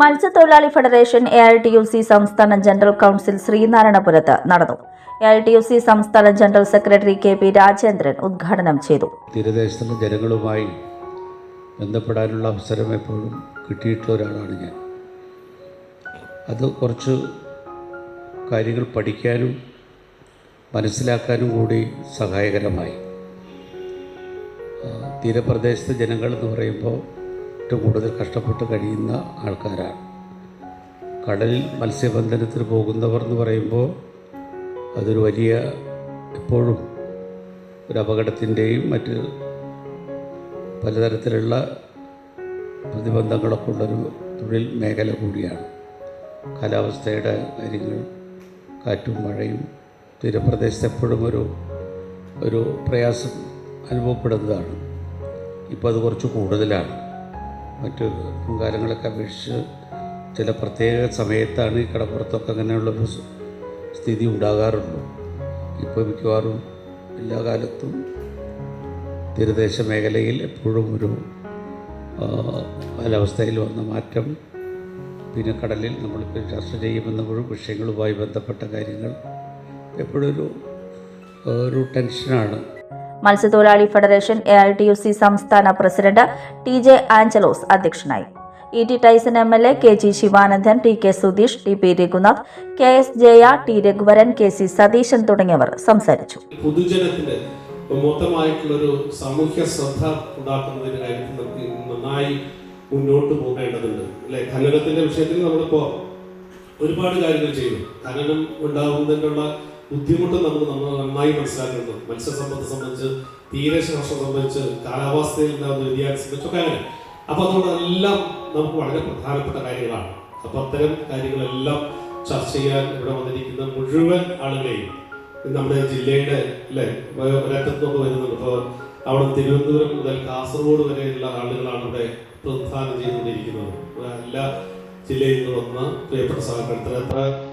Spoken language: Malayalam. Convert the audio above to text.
മത്സ്യത്തൊഴിലാളി federation A I T U C സംസ്ഥാന ജനറൽ കൗൺസിൽ ശ്രീനാരായണപുരത്ത് നടന്നു. A I T U C സംസ്ഥാന general secretary K P Rajendran ഉദ്ഘാടനം ചെയ്തു. തീരദേശത്തുള്ള ജനങ്ങളുമായി ബന്ധപ്പെടാനുള്ള അവസരം എപ്പോഴും കിട്ടിയിട്ടുള്ള ഒരാളാണ് ഞാൻ. അത് കുറച്ച് കാര്യങ്ങൾ പഠിക്കാനും മനസ്സിലാക്കാനും കൂടി സഹായകരമായി. തീരപ്രദേശത്തെ ജനങ്ങൾ എന്ന് പറയുമ്പോൾ ഏറ്റവും കൂടുതൽ കഷ്ടപ്പെട്ട് കഴിയുന്ന ആൾക്കാരാണ്. കടലിൽ മത്സ്യബന്ധനത്തിന് പോകുന്നവർ എന്ന് പറയുമ്പോൾ അതൊരു വലിയ എപ്പോഴും ഒരു അപകടത്തിന്റെയും മറ്റ് പലതരത്തിലുള്ള പ്രതിബന്ധങ്ങളൊക്കെ ഉള്ളൊരു തൊഴിൽ മേഖല കൂടിയാണ്. കാലാവസ്ഥയുടെ കാര്യങ്ങൾ കാറ്റും മഴയും തീരപ്രദേശത്ത് എപ്പോഴും ഒരു ഒരു പ്രയാസം അനുഭവപ്പെടുന്നതാണ്. ഇപ്പോൾ അത് കുറച്ച് കൂടുതലാണ്. മറ്റു കാര്യങ്ങളൊക്കെ അപേക്ഷിച്ച് ചില പ്രത്യേക സമയത്താണ് ഈ കടപ്പുറത്തൊക്കെ അങ്ങനെയുള്ളൊരു സ് സ്ഥിതി ഉണ്ടാകാറുള്ളൂ. ഇപ്പോൾ മിക്കവാറും എല്ലാ കാലത്തും തീരദേശ മേഖലയിൽ എപ്പോഴും ഒരു കാലാവസ്ഥയിൽ വന്ന മാറ്റം. പിന്നെ കടലിൽ നമ്മളിപ്പോൾ ചർച്ച ചെയ്യുമെന്നപ്പോഴും വിഷയങ്ങളുമായി ബന്ധപ്പെട്ട കാര്യങ്ങൾ എപ്പോഴൊരു ഒരു ടെൻഷനാണ്. മത്സ്യത്തൊഴിലാളി federation A I T U C സംസ്ഥാന പ്രസിഡന്റ് ടി ജെ ആഞ്ചലോസ് അധ്യക്ഷനായി. E T Tyson M L A K G Sivanandan T K Sudheesh T P Raghunath K S Jaya T Raghuvaran K C Satheesan തുടങ്ങിയവർ സംസാരിച്ചു. പൊതുജനത്തിന്റെ മൊത്തമായിട്ടുള്ളൊരു സാമൂഹ്യ ശ്രദ്ധ ഉണ്ടാക്കുന്നതിന് കാര്യത്തിൽ നമുക്ക് നന്നായി മുന്നോട്ട് പോകേണ്ടതുണ്ട്. അല്ലെ? ഖനനത്തിന്റെ വിഷയത്തിൽ നമ്മളിപ്പോ ഒരുപാട് കാര്യങ്ങൾ ചെയ്തു ഖനനം ഉണ്ടാകുന്നതിനുള്ള ബുദ്ധിമുട്ട് നമുക്ക് നമ്മൾ നന്നായി മനസ്സിലാക്കുന്നത് മത്സ്യസമ്പത്ത് സംബന്ധിച്ച് തീരശാസ്ത്രം സംബന്ധിച്ച് കാലാവസ്ഥയിൽ ഉണ്ടാകുന്ന വ്യതിയാനം സംബന്ധിച്ചൊക്കെ അങ്ങനെ. അപ്പൊ അതുകൊണ്ടെല്ലാം നമുക്ക് വളരെ പ്രധാനപ്പെട്ട കാര്യങ്ങളാണ്. അപ്പൊ അത്തരം കാര്യങ്ങളെല്ലാം ചർച്ച ചെയ്യാൻ ഇവിടെ വന്നിരിക്കുന്ന മുഴുവൻ ആളുകളെയും നമ്മുടെ ജില്ലയുടെ അല്ലെ ഒരറ്റത്തുനിന്ന് വരുന്നുണ്ട്. ഇപ്പോൾ അവിടെ തിരുവനന്തപുരം മുതൽ കാസർഗോഡ് വരെയുള്ള ആളുകളാണ് ഇവിടെ പ്രധാനം ചെയ്തുകൊണ്ടിരിക്കുന്നത്. എല്ലാ ജില്ലയിൽ നിന്ന് വന്ന പ്രിയപ്പെട്ട സഹകരണത്തിന്